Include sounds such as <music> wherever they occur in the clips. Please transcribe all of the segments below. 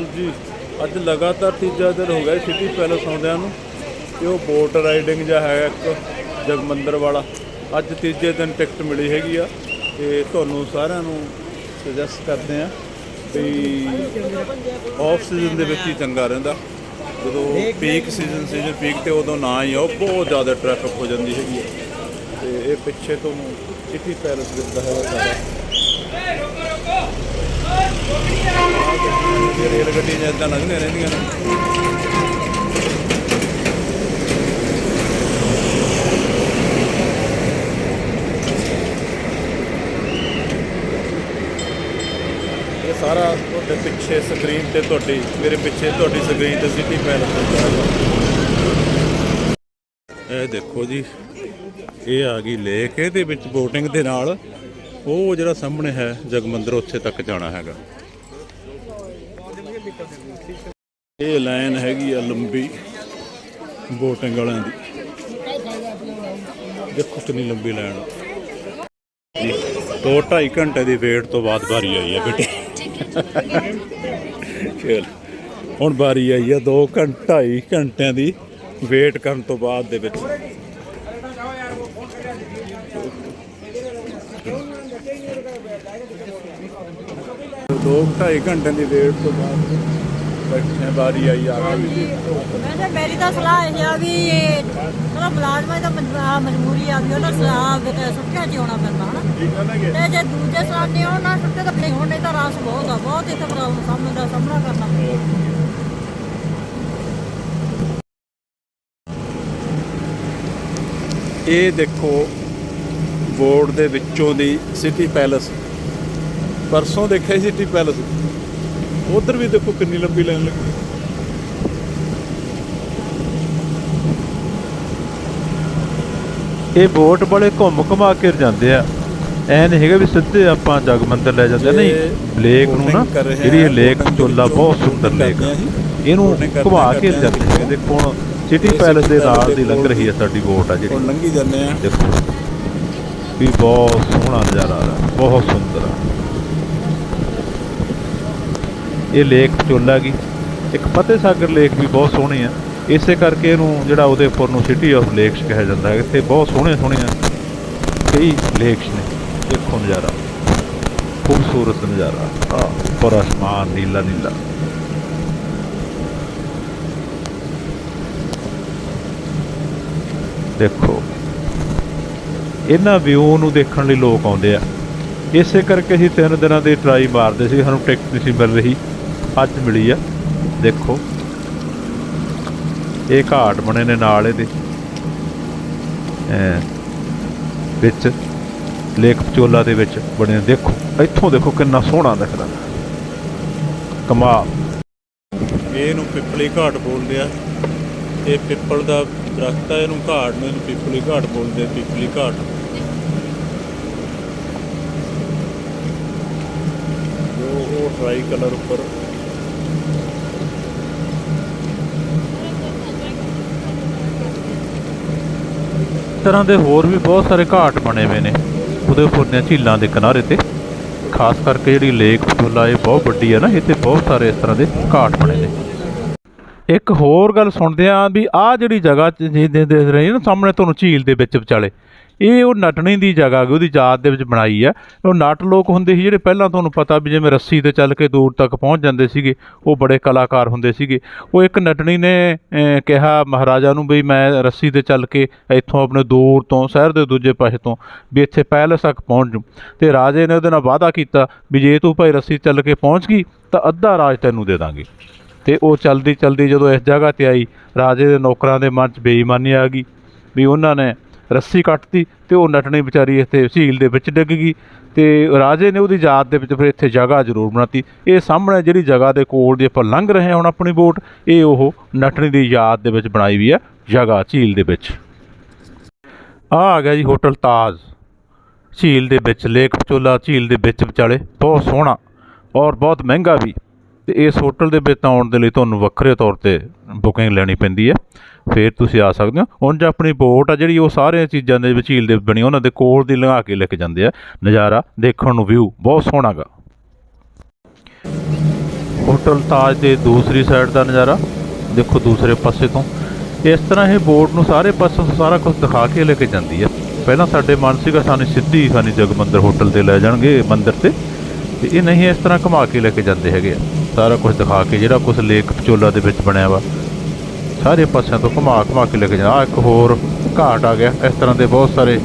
ਅਕਾਲ ਜੀ ਅੱਜ ਲਗਾਤਾਰ ਤੀਜਾ ਦਿਨ ਹੋ ਗਿਆ ਸਿਟੀ ਪੈਲਸ ਆਉਂਦਿਆਂ ਨੂੰ ਤੇ ਉਹ ਬੋਟ ਰਾਈਡਿੰਗ ਜਿਹਾ ਹੈ ਇੱਕ ਜਗਮੰਦਰ ਵਾਲਾ। ਅੱਜ ਤੀਜੇ ਦਿਨ ਟਿਕਟ ਮਿਲੀ ਹੈਗੀ ਆ ਤੇ ਤੁਹਾਨੂੰ ਸਾਰਿਆਂ ਨੂੰ ਸੁਜੈਸਟ ਕਰਦੇ ਆ ਵੀ ਆਫ ਸੀਜ਼ਨ ਦੇ ਵਿੱਚ ਹੀ ਚੰਗਾ ਰਹਿੰਦਾ। ਜਦੋਂ ਪੀਕ ਸੀਜ਼ਨ ਸੀਜ਼ਨ ਪੀਕ ਤੇ ਉਦੋਂ ਨਾ ਹੀ ਆਓ ਬਹੁਤ ਜ਼ਿਆਦਾ ਟ੍ਰੈਫਿਕ ਹੋ ਜਾਂਦੀ ਹੈਗੀ ਆ। ਤੇ ਇਹ ਪਿੱਛੇ ਤੋਂ ਸਿਟੀ ਪੈਲਸ ਦਿਖਦਾ ਹੈਗਾ। ਸਾਰਾ ਇਹ ਰੇਲ ਗੱਡੀਆਂ ਜਾਂ ਇਦਾਂ ਲੰਘਦੀਆਂ ਰਹਿੰਦੀਆਂ ਨੇ। ਸਾਰਾ ਤੁਹਾਡੇ ਪਿੱਛੇ ਸਕਰੀਨ ਤੇ ਤੁਹਾਡੀ, ਮੇਰੇ ਪਿੱਛੇ ਤੁਹਾਡੀ ਸਕਰੀਨ ਤੇ ਸਿਟੀ ਪੈਲਸ ਇਹ ਦੇਖੋ ਜੀ, ਇਹ ਆ ਗਈ ਲੇਕ ਇਹਦੇ ਵਿੱਚ ਬੋਟਿੰਗ ਦੇ ਨਾਲ ਉਹ ਜਿਹੜਾ ਸਾਹਮਣੇ ਹੈ ਜਗਮੰਦਰ, ਉੱਥੇ ਤੱਕ ਜਾਣਾ ਹੈਗਾ। ਇਹ ਲਾਈਨ ਹੈਗੀ ਆ ਲੰਬੀ ਬੋਟਿੰਗ ਵਾਲਿਆਂ ਦੀ। ਦੇਖੋ ਕਿੰਨੀ ਲੰਬੀ ਲਾਈਨ। ਜੀ, ਦੋ ਢਾਈ ਘੰਟੇ ਦੀ ਵੇਟ ਤੋਂ ਬਾਅਦ ਵਾਰੀ ਆਈ ਹੈ ਬੇਟੇ। ਚਲ, ਹੁਣ ਵਾਰੀ ਆਈ ਹੈ 2 ਘੰਟੇ ਢਾਈ ਘੰਟਿਆਂ ਦੀ ਵੇਟ ਕਰਨ ਤੋਂ ਬਾਅਦ ਦੇ ਵਿੱਚ। ਦੋ ਢਾਈ ਘੰਟਿਆਂ ਦੀ ਵੇਟ ਤੋਂ ਬਾਅਦ। ਬੈਠੇ ਵਾਰੀ ਆਈ ਆ ਗਈ ਮੈਂ ਕਿਹਾ ਮੇਰੀ ਤਾਂ ਸਲਾਹ ਇਹ ਆ ਵੀ ਚਲੋ ਮੁਲਾਜ਼ਮਾਂ ਦੀ ਤਾਂ ਮਜ- ਮਜਬੂਰੀ ਆ ਵੀ ਉਹਨਾਂ ਸਲਾਹ ਦੇ ਤੇ ਸੁੱਕਿਆ ਚ ਆਉਣਾ ਪੈਂਦਾ ਹਨਾ? ਤੇ ਜੇ ਦੂਜੇ ਸਲਾਨੇ ਹੋਣ ਨਾ ਸੁੱਕੇ ਤਾਂ ਨਹੀਂ ਹੋਣ ਨਹੀਂ ਤਾਂ ਰਸ ਬਹੁਤ ਆ ਬਹੁਤ ਇੱਥੇ ਪ੍ਰੋਬਲਮ ਸਾਹਮਣੇ ਦਾ ਸਾਹਮਣਾ ਕਰਨਾ ਪੈਂਦਾ। ਇਹ ਦੇਖੋ ਬੋਰਡ ਦੇ ਵਿੱਚੋਂ ਦੀ ਸਿਟੀ ਪੈਲਸ। ਪਰਸੋਂ ਦੇਖਿਆ ਸੀ ਸਿਟੀ ਪੈਲਸ? ਉਧਰ ਵੀ ਦੇਖੋ ਕਿੰਨੀ ਲੰਬੀ ਲਾਈਨ ਲੱਗੀ ਇਹ ਬੋਟ ਬੜੇ ਘੁੰਮ ਘੁਮਾ ਕੇ ਜਾਂਦੇ ਆ। ਐ ਨਹੀਂ ਹੈਗਾ ਵੀ ਸਿੱਧੇ ਆਪਾਂ ਜਗਮੰਦਰ ਲੈ ਜਾਂਦੇ ਨਹੀਂ ਲੇਕ ਨੂੰ ਨਾ ਜਿਹੜੀ ਲੇਕ ਚੋਲਾ ਬਹੁਤ ਸੁੰਦਰ ਲੇਕ। ਇਹਨੂੰ ਘੁਮਾ ਕੇ ਜਾਂਦੇ ਦੇਖੋ ਹੁਣ ਸਿਟੀ ਪੈਲਸ ਦੇ ਨਾਲ ਦੀ ਲੰਘ ਰਹੀ ਹੈ ਸਾਡੀ ਬੋਟ ਆ ਜਿਹੜੀ। ਲੰਗੀ ਜਾਂਦੇ ਆ। ਦੇਖੋ। ਵੀ ਬਹੁਤ ਸੋਹਣਾ ਨਜ਼ਾਰਾ ਆ। ਬਹੁਤ ਸੁੰਦਰ ਆ। ਇਹ ਲੇਕ ਚੋਲਾ ਗਈ। ਇੱਕ ਫਤਿਹ ਸਾਗਰ ਲੇਕ ਵੀ ਬਹੁਤ ਸੋਹਣੀ ਆ। ਇਸੇ ਕਰਕੇ ਇਹਨੂੰ ਜਿਹੜਾ ਉਦੇਪੁਰ ਨੂੰ ਸਿਟੀ ਆਫ ਲੇਕਸ ਕਿਹਾ ਜਾਂਦਾ ਹੈ। ਇੱਥੇ ਬਹੁਤ ਸੋਹਣੇ ਸੋਹਣੀਆਂ ਕਈ ਲੇਕਸ ਨੇ। ਦੇਖੋ ਨਜ਼ਾਰਾ। ਖੂਬਸੂਰਤ ਨਜ਼ਾਰਾ। ਆ ਉੱਪਰ ਅਸਮਾਨ ਨੀਲਾ ਨੀਲਾ। ਦੇਖੋ, ਇਹਨਾਂ ਵਿਊ ਨੂੰ ਦੇਖਣ ਲਈ ਲੋਕ ਆਉਂਦੇ ਆ। ਇਸੇ ਕਰਕੇ ਅਸੀਂ ਤਿੰਨ ਦਿਨਾਂ ਦੀ ਟਰਾਈ ਮਾਰਦੇ ਸੀ। ਸਾਨੂੰ ਟਿਕਟ ਨਹੀਂ ਸੀ ਮਿਲ ਰਹੀ। ਅੱਜ ਮਿਲੀ ਆ। ਦੇਖੋ। ਇਹ ਘਾਟ ਬਣੇ ਨੇ ਨਾਲ ਇਹਦੇ। ਵਿੱਚ ਲੇਕ ਪਚੋਲਾ ਦੇ ਵਿੱਚ ਬਣੇ ਦੇਖੋ। ਇੱਥੋਂ ਦੇਖੋ ਕਿੰਨਾ ਸੋਹਣਾ ਦਿਖਦਾ। ਕਮਾਲ। ਇਹਨੂੰ ਪਿੱਪਲੀ ਘਾਟ ਬੋਲਦੇ ਆ। ਇਹ ਪਿੱਪਲ ਦਾ ਦਰਖਤ ਆ, ਇਹਨੂੰ ਘਾਟ ਨੂੰ ਇਹਨੂੰ ਪਿੱਪਲੀ ਘਾਟ ਬੋਲਦੇ ਆ, ਪਿੱਪਲੀ ਘਾਟ। ਉਹ ਉਹ ਟਰਾਈ ਕਲਰ ਉੱਪਰ ਤਰ੍ਹਾਂ ਦੇ ਹੋਰ ਵੀ ਬਹੁਤ ਸਾਰੇ ਘਾਟ ਬਣੇ ਹੋਏ ਨੇ ਉਹਦੇ ਉੱਪਰ ਦੀਆਂ ਝੀਲਾਂ ਦੇ ਕਿਨਾਰੇ ਤੇ। ਖਾਸ ਕਰਕੇ ਜਿਹੜੀ ਲੇਕ ਪਟੋਲਾ ਇਹ ਬਹੁਤ ਵੱਡੀ ਹੈ ਨਾ ਇੱਥੇ ਬਹੁਤ ਸਾਰੇ ਇਸ ਤਰ੍ਹਾਂ ਦੇ ਘਾਟ ਬਣੇ ਨੇ। ਇੱਕ ਹੋਰ ਗੱਲ ਸੁਣਦੇ ਆ ਵੀ ਆਹ ਜਿਹੜੀ ਜਗ੍ਹਾ ਜਿਹਦੇ ਦੇਖ ਰਹੇ ਨਾ ਸਾਹਮਣੇ ਤੁਹਾਨੂੰ ਝੀਲ ਦੇ ਵਿੱਚ ਵਿਚਾਲੇ ਇਹ ਉਹ ਨਟਣੀ ਦੀ ਜਗ੍ਹਾ ਹੈਗੀ ਉਹਦੀ ਯਾਦ ਦੇ ਵਿੱਚ ਬਣਾਈ ਆ। ਉਹ ਨਟ ਲੋਕ ਹੁੰਦੇ ਸੀ ਜਿਹੜੇ ਪਹਿਲਾਂ ਤੁਹਾਨੂੰ ਪਤਾ ਵੀ ਜਿਵੇਂ ਰੱਸੀ ਤੇ ਚੱਲ ਕੇ ਦੂਰ ਤੱਕ ਪਹੁੰਚ ਜਾਂਦੇ ਸੀਗੇ, ਉਹ ਬੜੇ ਕਲਾਕਾਰ ਹੁੰਦੇ ਸੀਗੇ। ਉਹ ਇੱਕ ਨਟਣੀ ਨੇ ਕਿਹਾ ਮਹਾਰਾਜਾ ਨੂੰ ਵੀ ਮੈਂ ਰੱਸੀ ਤੇ ਚੱਲ ਕੇ ਇੱਥੋਂ ਆਪਣੇ ਦੂਰ ਤੋਂ, ਸ਼ਹਿਰ ਦੇ ਦੂਜੇ ਪਾਸੇ ਤੋਂ ਵੀ ਇੱਥੇ ਪੈਲਸ ਤੱਕ ਪਹੁੰਚ ਜੂ ਤੇ ਰਾਜੇ ਨੇ ਉਹਦੇ ਨਾਲ ਵਾਅਦਾ ਕੀਤਾ ਵੀ ਜੇ ਤੂੰ ਭਾਈ ਰੱਸੀ ਚੱਲ ਕੇ ਪਹੁੰਚ ਗਈ ਤਾਂ ਅੱਧਾ ਰਾਜ ਤੈਨੂੰ ਦੇ ਦਾਂਗੇ। ਤੇ ਉਹ ਚਲਦੀ ਚਲਦੀ ਜਦੋਂ ਇਸ ਜਗ੍ਹਾ ਤੇ ਆਈ, ਰਾਜੇ ਦੇ ਨੌਕਰਾਂ ਦੇ ਮਨ 'ਚ ਬੇਈਮਾਨੀ ਆ ਗਈ ਵੀ ਉਹਨਾਂ ਨੇ ਰੱਸੀ ਕੱਟਤੀ ਤੇ ਉਹ ਨਟਣੀ ਵਿਚਾਰੀ ਇੱਥੇ ਝੀਲ ਦੇ ਵਿੱਚ ਡਿੱਗ ਗਈ ਤੇ ਰਾਜੇ ਨੇ ਉਹਦੀ ਯਾਦ ਦੇ ਵਿੱਚ ਫਿਰ ਇੱਥੇ ਜਗ੍ਹਾ ਜ਼ਰੂਰ ਬਣਾਤੀ। ਇਹ ਸਾਹਮਣੇ ਜਿਹੜੀ ਜਗ੍ਹਾ ਦੇ ਕੋਲ ਦੀ ਆਪਾਂ ਲੰਘ ਰਹੇ ਹਾਂ ਹੁਣ ਆਪਣੀ ਬੋਟ, ਇਹ ਉਹ ਨਟਣੀ ਦੀ ਯਾਦ ਦੇ ਵਿੱਚ ਬਣਾਈ ਵੀ ਹੈ, ਜਗ੍ਹਾ ਝੀਲ ਦੇ ਵਿੱਚ। ਆ ਆ ਗਿਆ ਜੀ ਹੋਟਲ ਤਾਜ। ਝੀਲ ਦੇ ਵਿੱਚ ਲੇਕ ਪਚੋਲਾ, ਝੀਲ ਦੇ ਵਿੱਚ ਵਿਚਾਲੇ ਬਹੁਤ ਸੋਹਣਾ ਔਰ ਬਹੁਤ ਮਹਿੰਗਾ ਵੀ। ਤੇ ਇਸ ਹੋਟਲ ਦੇ ਵਿੱਚ ਆਉਣ ਦੇ ਲਈ ਤੁਹਾਨੂੰ ਵੱਖਰੇ ਤੌਰ ਤੇ ਬੁਕਿੰਗ ਲੈਣੀ ਪੈਂਦੀ ਹੈ। ਫਿਰ ਤੁਸੀਂ ਆ ਸਕਦੇ ਹੋ। ਹੁਣ ਜੇ ਆਪਣੀ ਬੋਟ ਆ ਜਿਹੜੀ, ਉਹ ਸਾਰੀਆਂ ਚੀਜ਼ਾਂ ਦੇ ਵਿੱਚ ਝੀਲ ਦੇ ਬਣੀ, ਉਹਨਾਂ ਦੇ ਕੋਲ ਦੀ ਲੰਘਾ ਕੇ ਲੈ ਕੇ ਜਾਂਦੇ ਆ। ਨਜ਼ਾਰਾ ਦੇਖਣ ਨੂੰ ਵਿਊ ਬਹੁਤ ਸੋਹਣਾ ਗਾ। ਹੋਟਲ ਤਾਜ ਦੇ ਦੂਸਰੀ ਸਾਈਡ ਦਾ ਨਜ਼ਾਰਾ। ਦੇਖੋ ਦੂਸਰੇ ਪਾਸੇ ਤੋਂ। ਇਸ ਤਰ੍ਹਾਂ ਇਹ ਬੋਰਡ ਨੂੰ ਸਾਰੇ ਪਾਸੋਂ ਤੋਂ ਸਾਰਾ ਕੁਝ ਦਿਖਾ ਕੇ ਲੈ ਕੇ ਜਾਂਦੀ ਹੈ ਪਹਿਲਾਂ ਸਾਡੇ ਮਨ ਸੀਗਾ, ਸਾਨੂੰ ਸਿੱਧੀ ਸਾਨੂੰ ਜਗਮੰਦਰ ਹੋਟਲ ਤੇ ਲੈ ਜਾਣਗੇ ਮੰਦਰ ਤੇ। ਤੇ ਇਹ ਨਹੀਂ, ਇਸ ਤਰ੍ਹਾਂ ਘੁਮਾ ਕੇ ਲੈ ਕੇ ਜਾਂਦੇ ਹੈਗੇ ਆ। ਸਾਰਾ ਕੁਝ ਦਿਖਾ ਕੇ, ਜਿਹੜਾ ਕੁਝ ਲੇਕ ਪਚੋਲਾ ਦੇ ਵਿੱਚ ਬਣਿਆ ਵਾ। ਸਾਰੇ ਪਾਸਿਆਂ ਤੋਂ ਘੁਮਾ ਘੁਮਾ ਕੇ ਲੈ ਕੇ ਜਾਣਾ। ਆਹ ਇੱਕ ਹੋਰ ਘਾਟ ਆ ਗਿਆ। ਇਸ ਤਰ੍ਹਾਂ ਦੇ ਬਹੁਤ ਸਾਰੇ,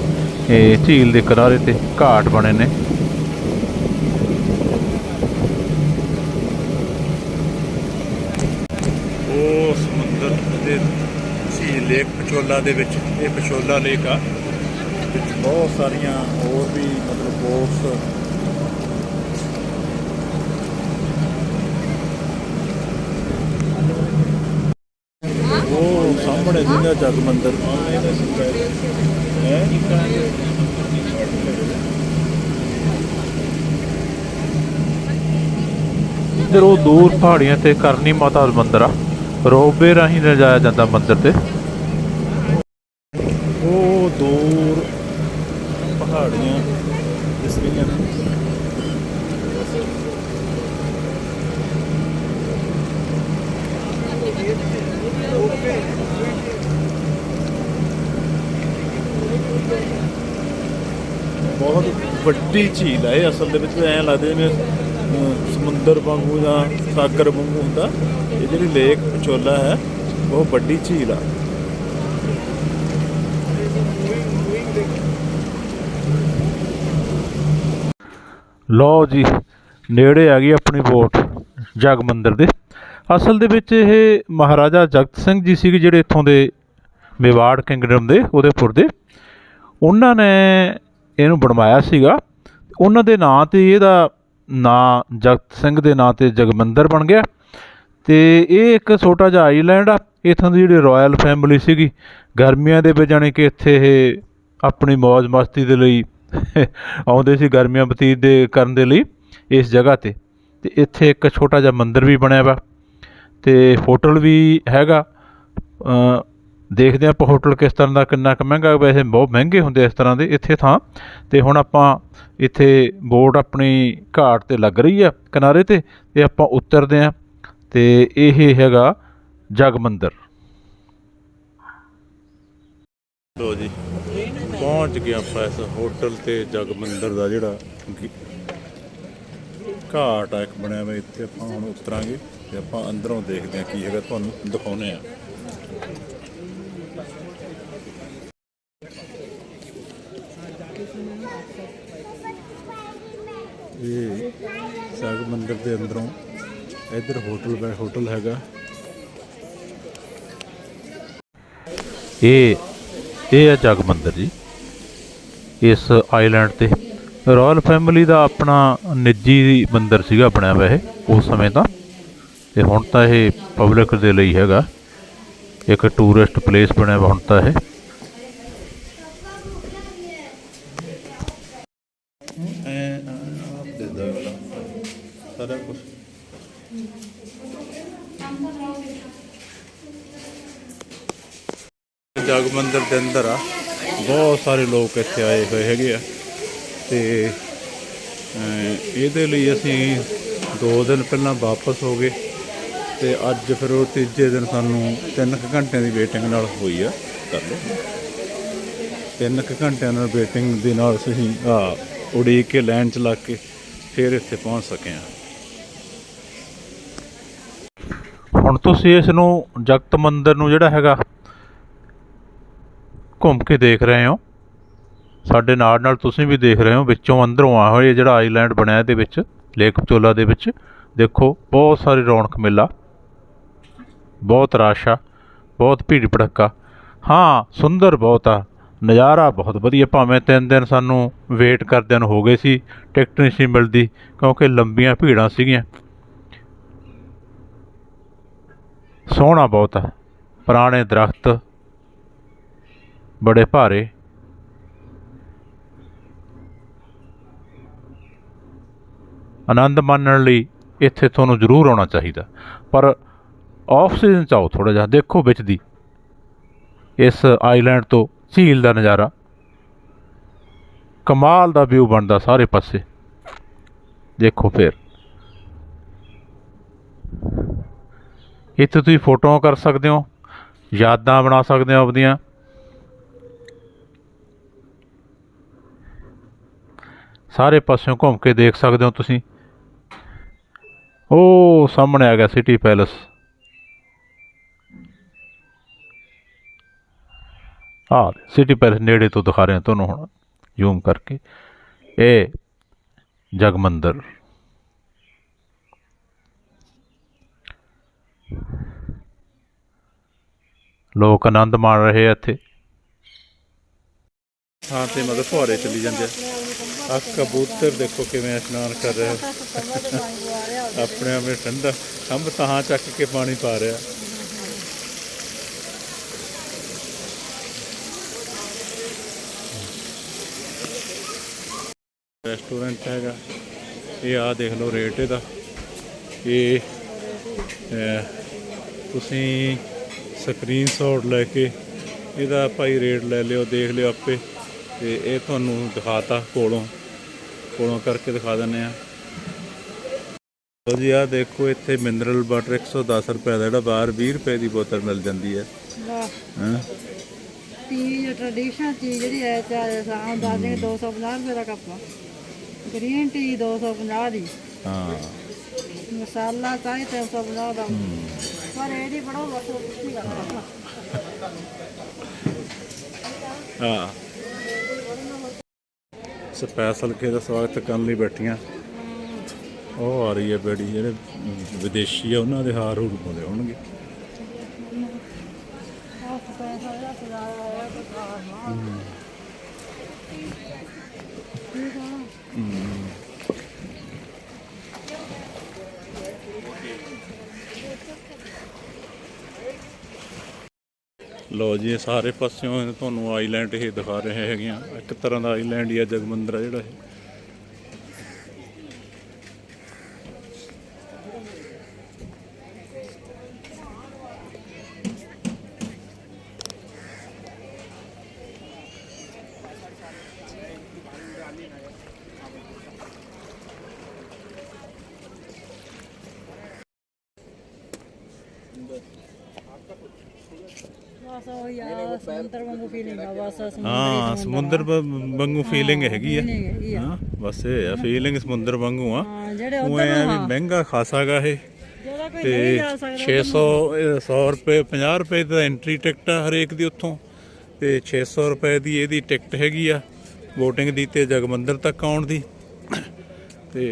ਇਹ ਝੀਲ ਦੇ ਕਿਨਾਰੇ ਤੇ ਘਾਟ ਬਣੇ ਨੇ। ਉਹ ਸਮੁੰਦਰ ਦੇ ਝੀਲ ਲੇਕ ਪਚੋਲਾ ਦੇ ਵਿੱਚ, ਇਹ ਪਚੋਲਾ ਲੇਕ ਆ। ਵਿੱਚ ਬਹੁਤ ਸਾਰੀਆਂ ਹੋਰ ਵੀ ਮਤਲਬ ਬੋਟਸ ਉਹ ਸਾਹਮਣੇ ਜਗ ਮੰਦਰ। ਹੈ ਇੱਧਰ ਉਹ ਦੂਰ ਪਹਾੜੀਆਂ ਤੇ ਕਰਨੀ ਮਾਤਾ ਦਾ ਮੰਦਿਰ ਆ। ਰੋਬੇ ਰਾਹੀਂ ਲਿਜਾਇਆ ਜਾਂਦਾ ਮੰਦਿਰ ਤੇ ਉਹ ਦੂਰ ਪਹਾੜੀਆਂ ਦਿਸ ਰਹੀਆਂ ਨੇ ਬਹੁਤ ਵੱਡੀ ਝੀਲ ਹੈ ਇਹ ਅਸਲ ਦੇ ਵਿੱਚ ਐਂ ਲੱਗਦਾ ਜਿਵੇਂ ਸਮੁੰਦਰ ਵਾਂਗੂ ਜਾਂ ਸਾਗਰ ਵਾਂਗੂ ਹੁੰਦਾ। ਇਹ ਜਿਹੜੀ ਲੇਕ ਪਚੋਲਾ ਹੈ ਬਹੁਤ ਵੱਡੀ ਝੀਲ ਆ। ਲਓ ਜੀ, ਨੇੜੇ ਆ ਗਈ ਆਪਣੀ ਬੋਟ, ਜਗ ਮੰਦਰ ਦੇ। ਅਸਲ ਦੇ ਵਿੱਚ ਇਹ ਮਹਾਰਾਜਾ ਜਗਤ ਸਿੰਘ ਜੀ ਸੀਗੇ ਜਿਹੜੇ ਇੱਥੋਂ ਦੇ ਮੇਵਾੜ ਕਿੰਗਡਮ ਦੇ, ਉਦੈਪੁਰ ਦੇ। ਉਹਨਾਂ ਨੇ ਇਹਨੂੰ ਬਣਵਾਇਆ ਸੀਗਾ। ਉਹਨਾਂ ਦੇ ਨਾਂ ਤੇ ਇਹਦਾ ਨਾਂ ਜਗਤ ਸਿੰਘ ਦੇ ਨਾਂ ਤੇ ਜਗਮੰਦਰ ਬਣ ਗਿਆ। ਤੇ ਇਹ ਇੱਕ ਛੋਟਾ ਜਿਹਾ ਆਈਲੈਂਡ ਆ, ਇੱਥੋਂ ਦੀ ਜਿਹੜੀ ਰਾਇਲ ਫੈਮਿਲੀ ਸੀਗੀ, ਗਰਮੀਆਂ ਦੇ ਵਿੱਚ ਜਾਣੀ ਕਿ ਇੱਥੇ ਇਹ ਆਪਣੀ ਮौज ਮਸਤੀ ਦੇ ਲਈ <laughs> ਆਉਂਦੇ ਸੀ ਗਰਮੀਆਂ ਬਤੀਤ ਦੇ ਕਰਨ ਦੇ ਲਈ ਇਸ ਜਗ੍ਹਾ ਤੇ। ਤੇ ਇੱਥੇ ਇੱਕ ਛੋਟਾ ਜਿਹਾ ਮੰਦਿਰ ਵੀ ਬਣਿਆ ਵਾ। ਤੇ ਹੋਟਲ ਵੀ ਹੈਗਾ। ਦੇਖਦੇ ਹਾਂ ਆਪਾਂ ਹੋਟਲ ਕਿਸ ਤਰ੍ਹਾਂ ਦਾ, ਕਿੰਨਾ ਕੁ ਮਹਿੰਗਾ ਵੈਸੇ ਬਹੁਤ ਮਹਿੰਗੇ ਹੁੰਦੇ ਇਸ ਤਰ੍ਹਾਂ ਦੇ ਇੱਥੇ ਥਾਂ। ਤੇ ਹੁਣ ਆਪਾਂ ਇੱਥੇ ਬੋਰਡ ਆਪਣੀ ਘਾਟ ਤੇ ਲੱਗ ਰਹੀ ਆ ਕਿਨਾਰੇ ਤੇ ਤੇ ਆਪਾਂ ਉਤਰਦੇ ਹਾਂ। ਤੇ ਇਹ ਹੈਗਾ ਜਗ ਮੰਦਰ। ਲੋ ਜੀ, ਪਹੁੰਚ ਗਏ ਆਪਾਂ ਇਸ ਹੋਟਲ ਤੇ ਜਗ ਮੰਦਰ ਦਾ ਜਿਹੜਾ ਘਾਟ ਆ, ਇੱਕ ਬਣਿਆ ਹੋਇਆ ਇੱਥੇ ਆਪਾਂ ਹੁਣ ਉਤਰਾਂਗੇ। ਤੇ ਆਪਾਂ ਅੰਦਰੋਂ ਦੇਖਦੇ ਹਾਂ ਕੀ ਹੈਗਾ, ਤੁਹਾਨੂੰ ਦਿਖਾਉਨੇ ਆ ਇਹ ਜਗ ਮੰਦਰ ਦੇ ਅੰਦਰੋਂ ਇੱਧਰ ਹੋਟਲ ਬੈ ਹੋਟਲ ਹੈਗਾ। ਇਹ ਇਹ ਹੈ ਜਗ ਮੰਦਰ ਜੀ। ਇਸ ਆਈਲੈਂਡ ਤੇ ਰਾਇਲ ਫੈਮਿਲੀ ਦਾ ਆਪਣਾ ਨਿੱਜੀ ਮੰਦਰ ਸੀਗਾ ਬਣਿਆ ਹੋਇਆ ਇਹ, ਉਸ ਸਮੇਂ ਦਾ ਤੇ ਹੁਣ ਤਾਂ ਇਹ ਪਬਲਿਕ ਦੇ ਲਈ ਹੈਗਾ। ਇੱਕ ਟੂਰਿਸਟ ਪਲੇਸ ਬਣਿਆ ਵਾ ਹੁਣ ਤਾਂ ਇਹ ਐ ਆਪ ਦੇ ਦਾ ਸਾਰਾ ਕੁਝ ਜਗ ਮੰਦਰ ਦੇ ਅੰਦਰ ਆ। ਬਹੁਤ ਸਾਰੇ ਲੋਕ ਇੱਥੇ ਆਏ ਹੋਏ ਹੈਗੇ ਆ। ਤੇ ਇਹਦੇ ਲਈ ਅਸੀਂ 2 ਦਿਨ ਪਹਿਲਾਂ ਵਾਪਸ ਹੋ ਗਏ। ਤੇ ਅੱਜ ਫਿਰ ਉਹ ਤੀਜੇ ਦਿਨ ਸਾਨੂੰ 3 ਘੰਟਿਆਂ ਦੀ ਵੇਟਿੰਗ ਨਾਲ ਹੋਈ ਆ ਕਰ ਲਓ ਤਿੰਨ ਕੁ ਘੰਟਿਆਂ ਨਾਲ ਵੇਟਿੰਗ ਦੇ ਨਾਲ ਅਸੀਂ ਆ ਉਡੀਕ ਕੇ ਲਾਈਨ ਚ ਲੱਗ ਕੇ ਫਿਰ ਇੱਥੇ ਪਹੁੰਚ ਸਕੇ ਆ। ਹੁਣ ਤੁਸੀਂ ਇਸ ਨੂੰ ਜਗਤ ਮੰਦਿਰ ਨੂੰ ਜਿਹੜਾ ਹੈਗਾ ਘੁੰਮ ਕੇ ਦੇਖ ਰਹੇ ਹੋ। ਸਾਡੇ ਨਾਲ ਨਾਲ ਤੁਸੀਂ ਵੀ ਦੇਖ ਰਹੇ ਹੋ, ਵਿੱਚੋਂ ਅੰਦਰੋਂ ਆ ਹੋਏ ਜਿਹੜਾ ਆਈਲੈਂਡ ਬਣਿਆ ਇਹਦੇ ਵਿੱਚ, ਲੇਕ ਪਚੋਲਾ ਦੇ ਵਿੱਚ। ਦੇਖੋ, ਬਹੁਤ ਸਾਰੀ ਰੌਣਕ ਮੇਲਾ। ਬਹੁਤ ਰਸ਼ ਆ, ਬਹੁਤ ਭੀੜ ਭੜੱਕਾ। ਹਾਂ, ਸੁੰਦਰ ਬਹੁਤ ਆ। ਨਜ਼ਾਰਾ ਬਹੁਤ ਵਧੀਆ। ਭਾਵੇਂ ਤਿੰਨ ਦਿਨ ਸਾਨੂੰ ਵੇਟ ਕਰਦਿਆਂ ਨੂੰ ਹੋ ਗਏ ਸੀ ਟਿਕਟ ਨਹੀਂ ਸੀ ਮਿਲਦੀ, ਕਿਉਂਕਿ ਲੰਬੀਆਂ ਭੀੜਾਂ ਸੀਗੀਆਂ। ਸੋਹਣਾ ਬਹੁਤ ਆ। ਪੁਰਾਣੇ ਦਰਖਤ ਬੜੇ ਭਾਰੇ। ਆਨੰਦ ਮਾਣਨ ਲਈ ਇੱਥੇ ਤੁਹਾਨੂੰ ਜ਼ਰੂਰ ਆਉਣਾ ਚਾਹੀਦਾ। ਪਰ ਆਫ ਸੀਜ਼ਨ ਚ ਆਓ ਥੋੜਾ ਜਿਹਾ, ਦੇਖੋ ਵਿੱਚ ਦੀ। ਇਸ ਆਈਲੈਂਡ ਤੋਂ ਝੀਲ ਦਾ ਨਜ਼ਾਰਾ। ਕਮਾਲ ਦਾ ਵਿਊ ਬਣਦਾ ਸਾਰੇ ਪਾਸੇ। ਦੇਖੋ ਫਿਰ। ਇੱਥੇ ਤੁਸੀਂ ਫੋਟੋਆਂ ਕਰ ਸਕਦੇ ਹੋ, ਯਾਦਾਂ ਬਣਾ ਸਕਦੇ ਹੋ ਆਪਦੀਆਂ ਸਾਰੇ ਪਾਸਿਓਂ ਘੁੰਮ ਕੇ ਦੇਖ ਸਕਦੇ ਹੋ ਤੁਸੀਂ। ਉਹ ਸਾਹਮਣੇ ਆ ਗਿਆ ਸਿਟੀ ਪੈਲਸ। ਆ, ਸਿਟੀ ਪੈਲਸ ਨੇੜੇ ਤੋਂ ਦਿਖਾ ਰਿਹਾ ਤੁਹਾਨੂੰ ਹੁਣ, ਜ਼ੂਮ ਕਰਕੇ। ਇਹ ਜਗਮੰਦਰ। ਲੋਕ ਆਨੰਦ ਮਾਣ ਰਹੇ ਆ ਇੱਥੇ। ਹਾਂ, ਤੇ ਮਤਲਬ ਫੁਹਾਰੇ ਚਲੀ ਜਾਂਦੇ ਆ। ਆ ਕਬੂਤਰ ਦੇਖੋ ਕਿਵੇਂ ਇਸ਼ਨਾਨ ਕਰ ਰਿਹਾ। ਆਪਣੇ ਆਪਣੇ ਠੰਡਾ ਖੰਭ ਤਾਂ ਚੱਕ ਕੇ ਪਾਣੀ ਪਾ ਰਿਹਾ। ਰੈਸਟੋਰੈਂਟ ਹੈਗਾ। ਇਹ ਆ ਦੇਖ ਲਓ ਰੇਟ ਇਹਦਾ। ਇਹ ਅਹ, ਤੁਸੀਂ ਸਕਰੀਨਸ਼ਾਟ ਲੈ ਕੇ ਇਹਦਾ ਭਾਈ ਰੇਟ ਲੈ ਲਿਓ ਦੇਖ ਲਿਓ ਆਪੇ। ਤੇ ਇਹ ਤੁਹਾਨੂੰ ਦਿਖਾਤਾ ਕੋਲੋਂ। ਕੋਲੋਂ ਕਰਕੇ ਦਿਖਾ ਦਿੰਨੇ ਆ ਲੋ ਜੀ ਆ ਦੇਖੋ ਇੱਥੇ ਮਿਨਰਲ ਵਾਟਰ 110 ਰੁਪਏ ਦਾ ਜਿਹੜਾ ਬਾਹਰ 20 ਰੁਪਏ ਦੀ ਬੋਤਲ ਮਿਲ ਜਾਂਦੀ ਹੈ। ਹਾਂ? ਟੀ ਟ੍ਰੈਡੀਸ਼ਨਲ ਚੀਜ਼ ਜਿਹੜੀ ਹੈ ਚਾਹੇ ਸਾਂ ਦੱਸ ਦੇ 250 ਰੁਪਏ ਦਾ ਕੱਪ ਗ੍ਰੀਨ ਟੀ 250 ਦੀ ਹਾਂ। ਮਸਾਲਾ ਚਾਹੇ 350 ਦਾ। ਪਰ ਇਹ ਨਹੀਂ ਬੜਾ ਵਸੋ ਕੁਛ ਕਰਦਾ ਹਾਂ। ਸਪੈਸ਼ਲ ਕੇ ਦਾ ਸਵਾਗਤ ਕਰਨ ਲਈ ਬੈਠੀਆਂ। ਉਹ ਆ ਰਹੀ ਹੈ ਬੇੜੀ, ਜਿਹੜੇ ਵਿਦੇਸ਼ੀ ਆ, ਉਹਨਾਂ ਦੇ ਹਾਰ ਹੂਰ ਪਾਉਂਦੇ ਹੋਣਗੇ। ਲੋ ਜੀ, ਇਹ ਸਾਰੇ ਪਾਸਿਓਂ ਤੁਹਾਨੂੰ ਆਈਲੈਂਡ ਇਹ ਦਿਖਾ ਰਹੇ ਹੈਗੇ ਆ ਇੱਕ ਤਰ੍ਹਾਂ ਦਾ ਆਈਲੈਂਡ ਹੀ ਆ ਜਗਮੰਦਰ ਆ ਜਿਹੜਾ ਇਹ। ਬਸ ਉਹ ਯਾਰ ਸਮੁੰਦਰ ਵਾਂਗੂ ਫੀਲਿੰਗ ਆ ਬਸ ਸਮੁੰਦਰ ਹਾਂ ਸਮੁੰਦਰ ਵਾਂਗੂ ਫੀਲਿੰਗ ਹੈਗੀ ਆ। ਹੈਗੀ ਆ। ਹਾਂ ਬਸ ਇਹ ਆ ਫੀਲਿੰਗ ਸਮੁੰਦਰ ਵਾਂਗੂ ਆ। ਹਾਂ ਜਿਹੜੇ ਉਹ ਉਧਰ ਐ ਵੀ ਮਹਿੰਗਾ ਖਾਸਾਗਾ ਇਹ। ਜਿਹੜਾ ਕੋਈ ਤੇ ਨਹੀਂ ਜਾ ਸਕਦਾ 600 ਇਹ 100 ਰੁਪਏ 50 ਰੁਪਏ ਦਾ ਐਂਟਰੀ ਟਿਕਟ ਆ ਹਰੇਕ ਦੀ ਉੱਥੋਂ। ਤੇ 600 ਰੁਪਏ ਦੀ ਇਹਦੀ ਟਿਕਟ ਹੈਗੀ ਆ VOTING ਦੀ ਤੇ ਜਗਮੰਦਰ ਤੱਕ ਆਉਣ ਦੀ। ਤੇ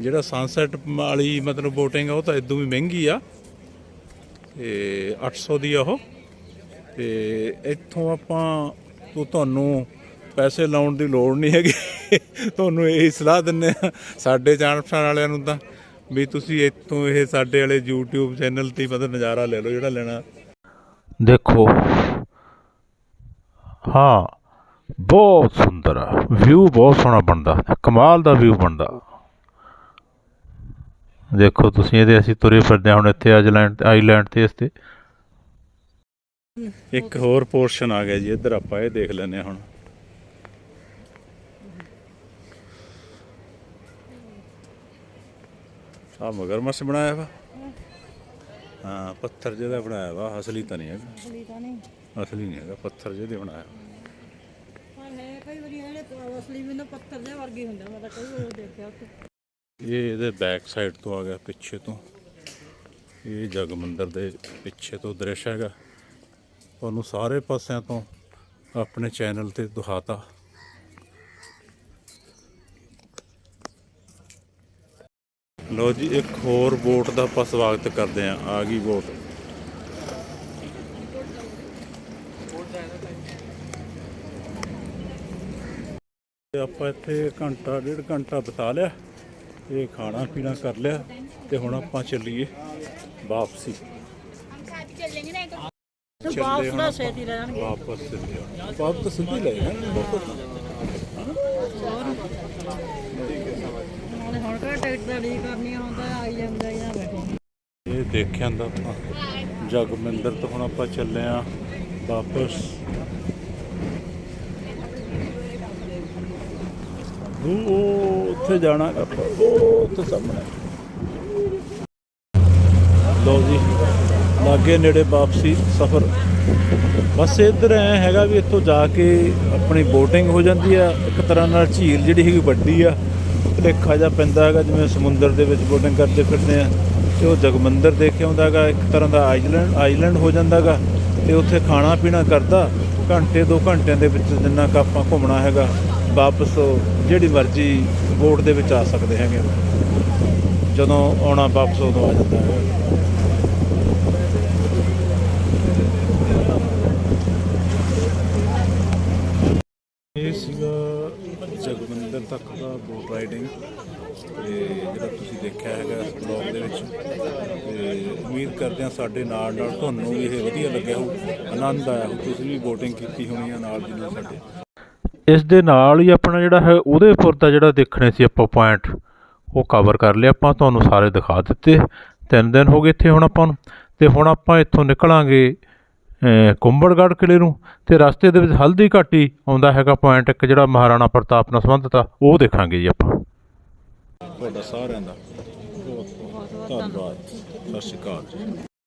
ਜਿਹੜਾ ਸਨਸੈਟ ਵਾਲੀ ਮਤਲਬ VOTING ਆ ਉਹ ਤਾਂ ਇਦੋਂ ਵੀ ਮਹਿੰਗੀ ਆ। ਤੇ 800 ਦੀ ਆ ਉਹ। ਤੇ ਇੱਥੋਂ ਆਪਾਂ ਤੂੰ ਤੁਹਾਨੂੰ ਪੈਸੇ ਲਾਉਣ ਦੀ ਲੋੜ ਨਹੀਂ ਹੈਗੀ। ਤੁਹਾਨੂੰ ਇਹ ਸਲਾਹ ਦਿੰਨੇ ਆ ਸਾਡੇ ਜਾਣ ਪਛਾਣ ਵਾਲਿਆਂ ਨੂੰ ਤਾਂ, ਵੀ ਤੁਸੀਂ ਇੱਥੋਂ ਇਹ ਸਾਡੇ ਵਾਲੇ YouTube ਚੈਨਲ ਤੇ ਮਤਲਬ ਨਜ਼ਾਰਾ ਲੈ ਲਓ ਜਿਹੜਾ ਲੈਣਾ। ਦੇਖੋ, ਹਾਂ, ਬਹੁਤ ਸੁੰਦਰ ਆ ਵਿਊ ਬਹੁਤ ਸੋਹਣਾ ਬਣਦਾ, ਕਮਾਲ ਦਾ ਵਿਊ ਬਣਦਾ। ਦੇਖੋ ਤੁਸੀਂ ਇਹਦੇ ਅਸੀਂ ਤੁਰੇ ਫਿਰਦੇ ਹਾਂ ਹੁਣ ਇੱਥੇ ਆਈਲੈਂਡ ਆਈਲੈਂਡ ਤੇ ਇਸ ਤੇ। ਇੱਕ ਹੋਰ ਪੋਰਸ਼ਨ ਆ ਗਿਆ ਜੀ ਇੱਧਰ ਆਪਾਂ ਇਹ ਦੇਖ ਹਾਂ ਹੁਣ। ਆ ਮਗਰਮੱਛ ਬਣਾਇਆ ਵਾ। ਹਾਂ ਪੱਥਰ ਜਿਹਦਾ ਬਣਾਇਆ ਵਾ ਅਸਲੀ ਤਾਂ ਨਹੀਂ ਹੈਗਾ। ਅਸਲੀ ਤਾਂ ਨਹੀਂ। ਅਸਲੀ ਨਹੀਂ ਹੈਗਾ ਪੱਥਰ ਜਿਹਦੇ ਬਣਾਇਆ। ਪਰ ਹੈ ਕਈ ਵਾਰੀ ਜਿਹੜੇ ਅਸਲੀ ਮੈਨੂੰ ਪੱਥਰ ਦੇ ਵਰਗੇ ਹੁੰਦੇ ਮੈਂ ਤਾਂ ਕਈ ਵਾਰ ਦੇਖਿਆ ਉੱਥੇ। ਇਹ ਇਹਦੇ ਬੈਕ ਸਾਈਡ ਤੋਂ ਆ ਗਿਆ ਪਿੱਛੇ ਤੋਂ। ਇਹ ਜਗਮੰਦਰ ਦੇ ਪਿੱਛੇ ਤੋਂ ਦ੍ਰਿਸ਼ ਹੈਗਾ। ਤੁਹਾਨੂੰ ਸਾਰੇ ਪਾਸਿਆਂ ਤੋਂ ਆਪਣੇ ਚੈਨਲ ਤੇ ਦਿਖਾਤਾ ਲੋ ਜੀ, ਇੱਕ ਹੋਰ ਬੋਟ ਦਾ ਆਪਾਂ ਸਵਾਗਤ ਕਰਦੇ ਆਂ ਆ ਗਈ ਬੋਟ ਆਪਾਂ ਇੱਥੇ ਘੰਟਾ, ਡੇਢ ਘੰਟਾ ਬਿਤਾ ਲਿਆ। ਇਹ ਖਾਣਾ ਪੀਣਾ ਕਰ ਲਿਆ ਤੇ ਹੁਣ ਆਪਾਂ ਚੱਲੀਏ ਵਾਪਸੀ। ਤੇ ਵਾਪਸ ਦਾ ਛੇਤੀ ਰਹਿ ਜਾਣਗੇ ਵਾਪਸ ਚੱਲੀਏ ਵਾਪਸ ਸਿੱਧੀ ਲੈ ਜਾਣਾ ਵਾਪਸ। ਨਾਲੇ ਹੁਣ ਕਿਹੜਾ ਟਿਕਟ ਦਾ ਡੀ ਕਰਨੀ ਹੁੰਦਾ ਆਈ ਜਾਂਦਾ ਜਾਂ ਬੈਠੇ ਇਹ ਦੇਖਿਆ ਦਾ ਆਪਾਂ। ਜਗਮੰਦਰ ਤੋਂ ਹੁਣ ਆਪਾਂ ਚੱਲੇ ਆ ਵਾਪਸ। ਉਹ ਉੱਥੇ ਜਾਣਾ ਆਪਾਂ। ਉਹ ਉੱਥੇ ਸਾਹਮਣੇ। ਲਓ ਜੀ। ਲਾਗੇ ਨੇੜੇ ਵਾਪਸੀ ਸਫ਼ਰ। ਬਸ ਇੱਧਰ ਐ ਹੈਗਾ ਵੀ ਇੱਥੋਂ ਜਾ ਕੇ ਆਪਣੀ ਬੋਟਿੰਗ ਹੋ ਜਾਂਦੀ ਆ, ਇੱਕ ਤਰ੍ਹਾਂ ਨਾਲ ਝੀਲ ਜਿਹੜੀ ਹੈਗੀ ਵੱਡੀ ਆ ਲੇਖਾ ਜਿਹਾ ਪੈਂਦਾ ਹੈਗਾ, ਜਿਵੇਂ ਸਮੁੰਦਰ ਦੇ ਵਿੱਚ ਬੋਟਿੰਗ ਕਰਦੇ ਫਿਰਦੇ ਆ, ਤੇ ਉਹ ਜਗਮੰਦਰ ਦੇਖ ਆਉਂਦਾ ਹੈਗਾ, ਇੱਕ ਤਰ੍ਹਾਂ ਦਾ ਆਈਲੈਂਡ ਆਈਲੈਂਡ ਹੋ ਜਾਂਦਾ ਹੈਗਾ, ਤੇ ਉੱਥੇ ਖਾਣਾ ਪੀਣਾ ਕਰਦਾ, ਘੰਟੇ ਦੋ ਘੰਟਿਆਂ ਦੇ ਵਿੱਚ ਜਿੰਨਾ ਕੁ ਆਪਾਂ ਘੁੰਮਣਾ ਹੈਗਾ, ਵਾਪਸ ਜਿਹੜੀ ਮਰਜ਼ੀ ਬੋਟ ਦੇ ਵਿੱਚ ਆ ਸਕਦੇ ਹੈਗੇ। ਜਦੋਂ ਆਉਣਾ ਵਾਪਸ ਉਦੋਂ ਆ ਜਾਂਦਾ ਹੈ ਇਹ ਸੀਗਾ ਜਗਮੰਦਰ ਤੱਕ ਦਾ ਬੋਟ ਰਾਈਡਿੰਗ ਤੇ ਜਿਹੜਾ ਤੁਸੀਂ ਦੇਖਿਆ ਹੈਗਾ ਇਸ ਬਲੌਗ ਦੇ ਵਿੱਚ ਤੇ ਉਮੀਦ ਕਰਦੇ ਹਾਂ ਸਾਡੇ ਨਾਲ ਨਾਲ ਤੁਹਾਨੂੰ ਵੀ ਇਹ ਵਧੀਆ ਲੱਗਿਆ ਹੋਊ ਆਨੰਦ ਆਇਆ ਹੋਊ। ਤੁਸੀਂ ਵੀ ਬੋਟਿੰਗ ਕੀਤੀ ਹੋਣੀ ਆ ਨਾਲ ਜਿੰਨੇ ਸਾਡੇ। ਇਸ ਦੇ ਨਾਲ ਹੀ ਆਪਣਾ ਜਿਹੜਾ ਹੈ ਉਦੇਪੁਰ ਦਾ ਜਿਹੜਾ ਦੇਖਣੇ ਸੀ ਆਪਾਂ ਪੁਆਇੰਟ ਉਹ ਕਵਰ ਕਰ ਲਿਆ ਆਪਾਂ ਤੁਹਾਨੂੰ ਸਾਰੇ ਦਿਖਾ ਦਿੱਤੇ। ਤਿੰਨ ਦਿਨ ਹੋ ਗਏ ਇੱਥੇ ਹੁਣ ਆਪਾਂ ਨੂੰ ਤੇ ਹੁਣ ਆਪਾਂ ਇੱਥੋਂ ਨਿਕਲਾਂਗੇ ਕੁੰਭਲਗੜ੍ਹ ਕਿਲੇ ਨੂੰ ਤੇ ਰਸਤੇ ਦੇ ਵਿੱਚ ਹਲਦੀ ਘਾਟੀ ਆਉਂਦਾ ਹੈਗਾ ਪੁਆਇੰਟ ਇੱਕ ਜਿਹੜਾ ਮਹਾਰਾਣਾ ਪ੍ਰਤਾਪ ਨਾਲ ਸੰਬੰਧਿਤ ਆ ਉਹ ਦੇਖਾਂਗੇ ਜੀ ਆਪਾਂ। ਤੁਹਾਡਾ ਸਾਰਿਆਂ ਦਾ ਬਹੁਤ ਬਹੁਤ ਧੰਨਵਾਦ। ਸਤਿ ਸ਼੍ਰੀ ਅਕਾਲ ਜੀ